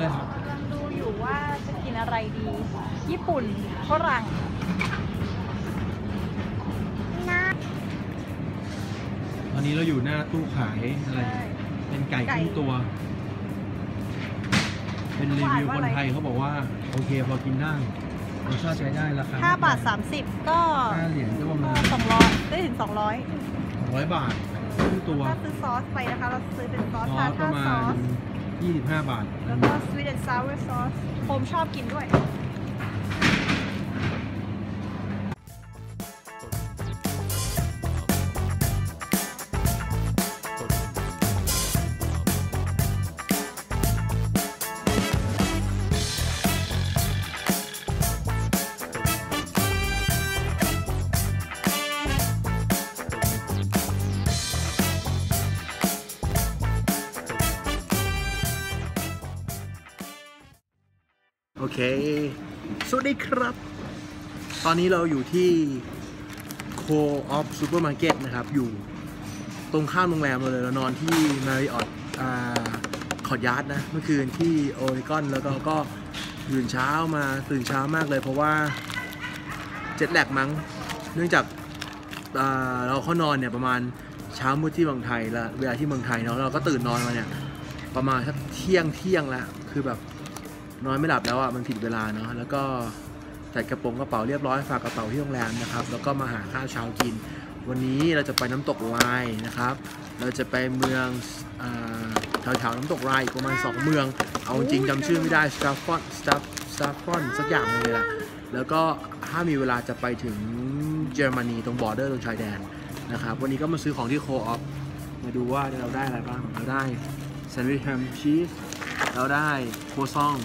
คืออะไรครับกำลังดูอยู่ว่าจะกินอะไรดี ญี่ปุ่นฝรั่งนะตอนนี้เราอยู่หน้าตู้ขายอะไรใช่เป็นไก่ครึ่งตัว เป็นรีวิวคนไทยเขาบอกว่าโอเคพอกินได้รสชาติใช้ได้ราคาห้าบาทสามสิบก็ห้าเหรียญก็ประมาณสองร้อยได้ถึงสองร้อยร้อยบาทครึ่งตัวถ้าซื้อซอสไปนะคะ เราซื้อเป็นซอสซอทาสปท่าระมาซอณส 25 บาท แล้วก็ sweet and sour sauce ผมชอบกินด้วย โอเค สวัสดีครับ ตอนนี้เราอยู่ที่ Co-op Supermarket นะครับ อยู่ตรงข้ามโรงแรมเราเลยเรานอนที่ Marriott อ่าคอร์ดยาร์ดนะ เมื่อคืนที่โอริกอนแล้วก็ก็ตื่นเช้ามาตื่นเช้ามากเลยเพราะว่าเจ็ตแลกมั้ง เนื่องจากเราเข้านอนเนี่ยประมาณเช้ามืดที่เมืองไทยล้วเวลาที่เมืองไทยเนาะเราก็ตื่นนอนมาเนี่ยประมาณสักเที่ยงเที่ยงล้วคือแบบ นอนไม่หลับแล้วอะมันผิดเวลาเนาะแล้วก็จัดกระโปรงกระเป๋าเรียบร้อยฝากกระเป๋าที่โรงแรมนะครับ แล้วก็มาหาข้าวเช้ากิน วันนี้เราจะไปน้ำตกไลน์นะครับ เราจะไปเมืองแถวๆน้ำตกไลน์อีกประมาณ 2 เมือง เอาจริงๆจำชื่อไม่ได้สตาฟฟอนสตาฟสตาฟฟอนสักอย่างหนึงเลยแหละแล้วก็ถ้ามีเวลาจะไปถึงเยอรมนีตรงบอร์เดอร์ตรงชายแดนนะครับ วันนี้ก็มาซื้อของที่โคออฟมาดูว่าเราได้อะไรบ้างเราได้แซนด์วิชแฮมชีสเราได้โคซอง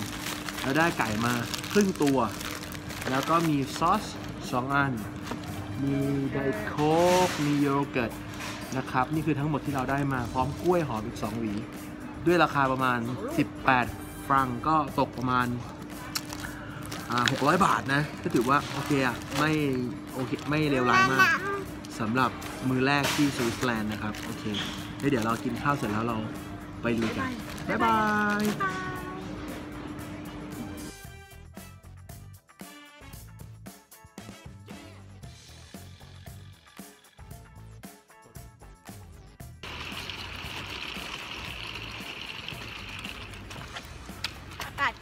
แล้วได้ไก่มาครึ่งตัว แล้วก็มีซอสสองอัน มีไดโคกมีโยเกิร์ตนะครับ นี่คือทั้งหมดที่เราได้มาพร้อมกล้วยหอมอีก 2 หวี ด้วยราคาประมาณ 18 ฟรังก็ตกประมาณา600 บาทนะ ก็ถือว่า โอเคอะไม่โอเคไม่เลวร้ายมากสำหรับมือแรกที่สวิตเซอร์แลนด์นะครับ โอเค เดี๋ยวเรากินข้าวเสร็จแล้วเราไปลุยกัน บ๊ายบาย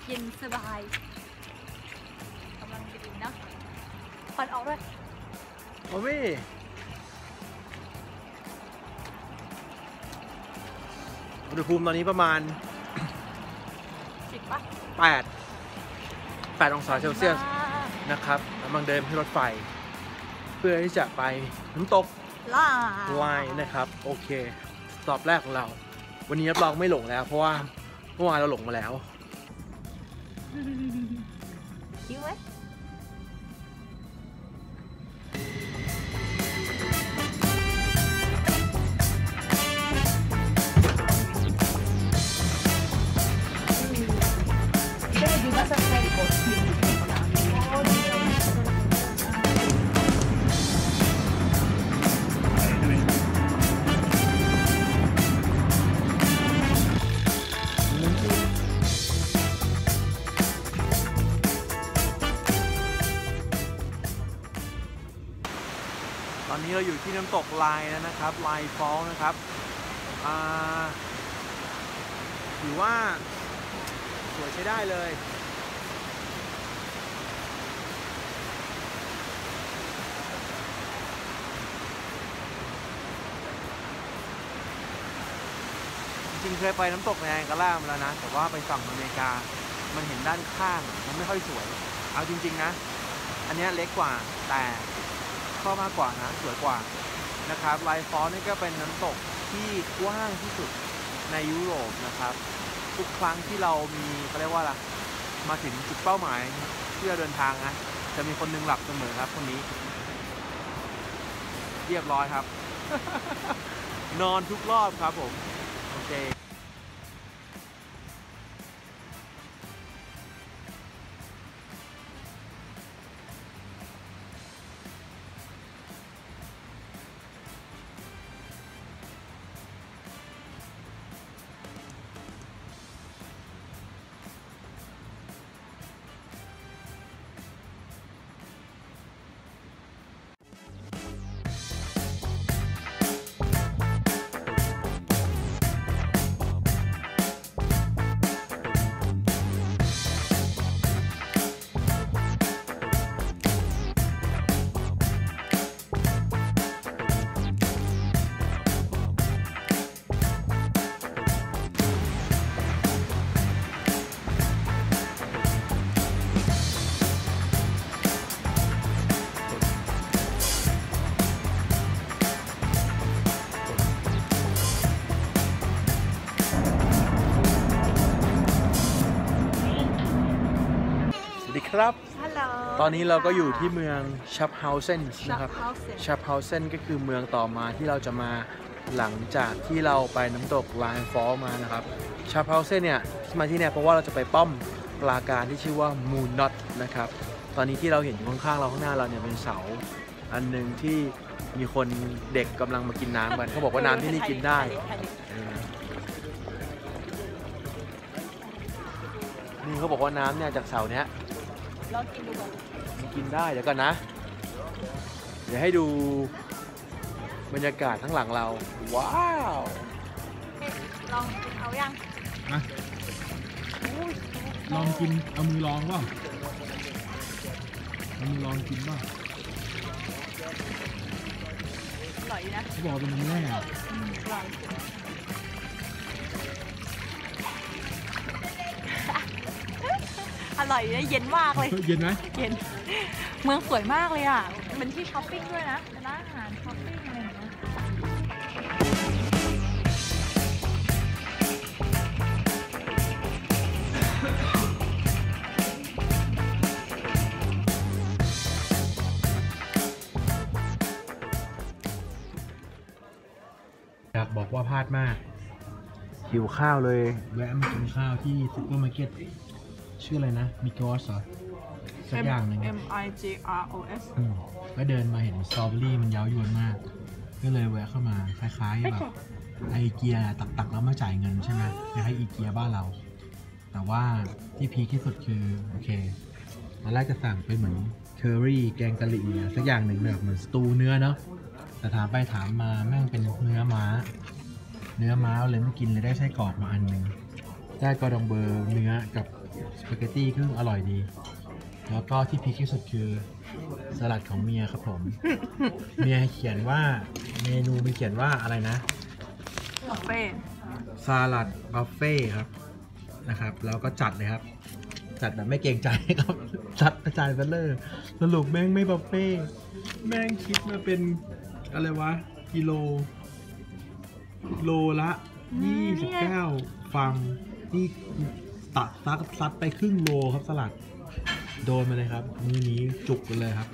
เย็นสบายกำลังดีนะควันออกด้วยโอ้ยอุณหภูมิตอนนี้ประมาณสิบปะ8 8องศาเซลเซียสนะครับกำลังเดินขึ้นรถไฟ เพื่อที่จะไปน้ำตกล่าไลน์นะครับ โอเคสต็อปแรกของเรา วันนี้รับรองไม่หลงแล้ว เพราะว่าเมื่อวานเราหลงมาแล้วคิว Mm-hmm. อนนี้เราอยู่ที่น้ำตกลน์แล้วนะครับลน์ฟอลนะครับถือว่าสวยใช้ได้เลยจริงเคยไปน้ำตกในแองการ่ามาแล้วนะ แต่ว่าไปฝั่งอเมริกา มันเห็นด้านข้าง มันไม่ค่อยสวย เอาจริง ๆ นะ อันนี้เล็กกว่าแต่ ชอบมากกว่านะสวยกว่านะครับไลฟอลนี่ก็เป็นน้ำตกที่กว้างที่สุดในยุโรปนะครับ ทุกครั้งที่เรามีเขาเรียกว่าอะไรมาถึงจุดเป้าหมายที่เราเดินทางนะจะมีคนหนึงหลับเสมอครับคนนี้ เรียบร้อยครับ นอนทุกรอบครับผม โอเค ครับฮัลโหลตอนนี้เราก็อยู่ที่เมืองชับเฮาเซนชันะบครับเฮาส์ชับเฮาเซนก็คือเมืองต่อมาที่เราจะมาหลังจากที่เราไปน้ำตกลานฟอลมานะครับชับเฮาเซนเนี่ยที่มาที่เนี่ยเพราะว่าเราจะไปป้อมปราการที่ชื่อว่ามูนน็อตนะครับ ตอนนี้ที่เราเห็นอยู่ข้างๆเราข้างหน้าเราเนี่ยเป็นเสาอันหนึ่งที่มีคนเด็กกำลังมากินน้ำกันเขาบอกว่าน้ำที่นี่กินได้เออนี่เขาบอกว่าน้ำเนี่ยจากเสาเนี้ย ลองกินดูก่อนมันกินได้เดี๋ยวก่อนนะ เดี๋ยวให้ดูบรรยากาศทั้างหลังเรา ว้าวลองกินเอายังอะอุ้ยลองกิน เอามือลองเปล่าเอามือลองกินเปล่าอร่อยดีนะเขาบอกเป็นน้ำแร่อะอืมอร่อย อร่อยเลยเย็นมากเลย เย็นไหมเย็น เมืองสวยมากเลยอะ เป็นที่ช้อปปิ้งด้วยนะเป็นร้านอาหารช้อปปิ้งอะไรอย่างเงี้ยอยากบอกว่าพลาดมาก หิวข้าวเลย แวะมากินข้าวที่ซุปเปอร์มาร์เก็ต ชื่ออะไรนะมิโกสเหรอสักอย่างหนึ่ง M I G R O S อืมก็เดินมาเห็นสตรอเบอรี่มันเย้ายวนมาก ก็เลยแวะเข้ามาคล้ายๆแบบไอเกียตักๆแล้วมาจ่ายเงินใช่ไหมคล้ายๆอีเกียบ้านเรา แต่ว่าที่พีคที่สุดคือโอเคตอนแรกจะสั่งเป็นเหมือนเคอรี่แกงกะหรี่อะสักอย่างหนึ่งแบบเหมือนสตูเนื้อเนาะแต่ถามไปถามมาแม่งเป็นเนื้อม้า เนื้อม้าเลยไม่กินเลยได้ไส้กรอกมาอันหนึ่งได้กอดองเบอร์เนื้อกับ สปาเกตตี้ซึ่งอร่อยดี แล้วก็ที่พีคที่สุดคือสลัดของเมียครับผม เมียเขียนว่าเมนูมันเขียนว่าอะไรนะคาเฟ่สลัดบัฟเฟ่ครับนะครับ แล้วก็จัดเลยครับ จัดแบบไม่เกรงใจครับจัดกระจายไปเลยสรุปแม่งไม่บัฟเฟ่แม่งคิดมาเป็นอะไรวะ กิโล โลละ29ฟังนี่ ตัดซัดซัดไปครึ่งโลครับสลัด โดนมาเลยครับ มือนี้จุกไปเลยครับ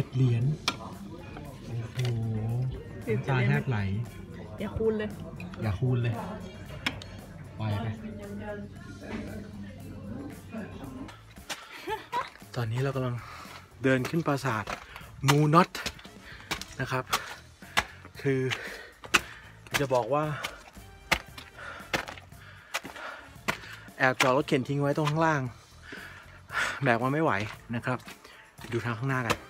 47เหรียญโอ้โหน้ำตาแทบไหลเดี๋ยวคูณเลย อย่าคูณเลยปล่อยไป ตอนนี้เรากำลังเดินขึ้นปราสาทมูน็อตนะครับ คือจะบอกว่า แอบจอดรถเข็นทิ้งไว้ตรงข้างล่าง แบกมาไม่ไหวนะครับ ดูทางข้างหน้ากันอัน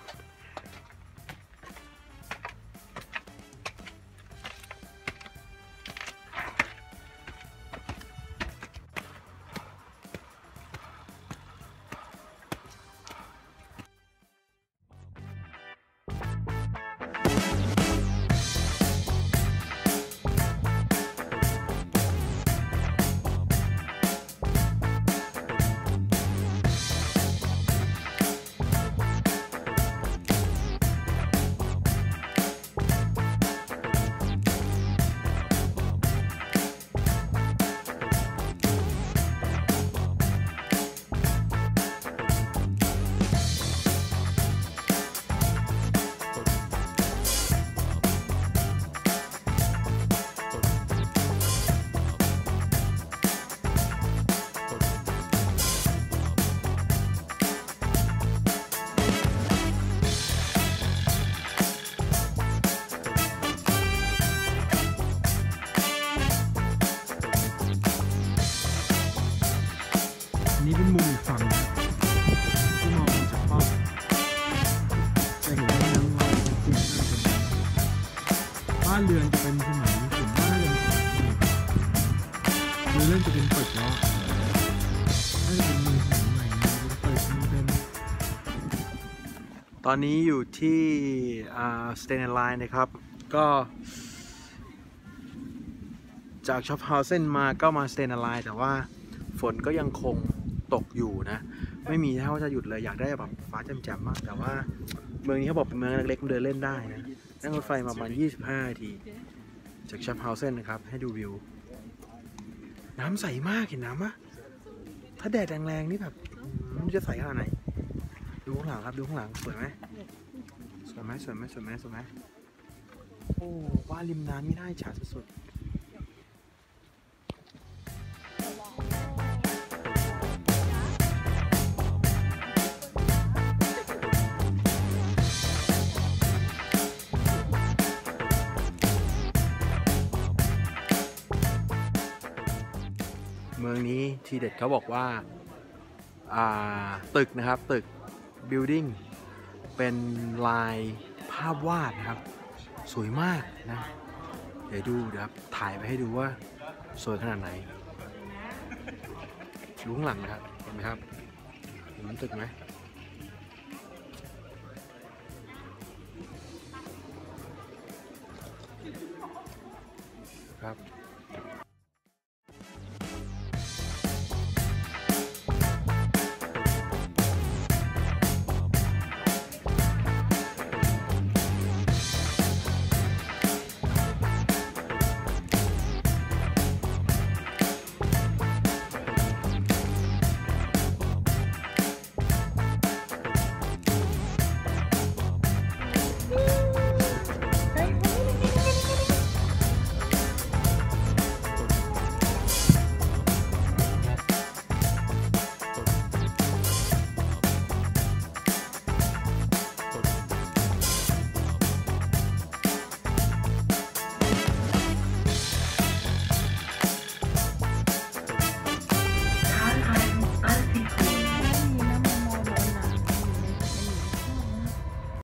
นเริ่มจะเป็นตึกแล้วน่าจะเป็นเมืองใหม่นะเป็นตึกมีเป็น ตอนนี้อยู่ที่สเตนไลน์นะครับ ก็ จากช็อปเฮาเซนมาก็มาสเตนไลน์แต่ว่าฝนก็ยังคงตกอยู่นะ ไม่มีท่าว่าจะหยุดเลยอยากได้แบบฟ้าแจ่มๆมาก แต่ว่าเมืองนี้เขาบอกเป็นเมืองเล็กๆเดินเล่นได้นะนั่งรถไฟประมาณ 25นาที จากช็อปเฮาเซนนะครับ ให้ดูวิว น้ำใสมากเห็นน้ำปะถ้าแดดแรงๆนี่แบบมันจะใสขนาดไหน ดูข้างหลังครับดูข้างหลังสวยไหมสวยไหมสวยไหมสวยไหมสวยไหมโอ้ว่าริมน้ำไม่ได้ฉาสุดๆ ทีเด็ดเขาบอกว่าาตึกนะครับตึก building เป็นลายภาพวาดนะครับ สวยมากนะ เดี๋ยวดูเดี๋ยวครับถ่ายไปให้ดูว่าสวยขนาดไหนดูข้างหลังนะครับเห็นไหมครับเห็นมันตึกไหมครับ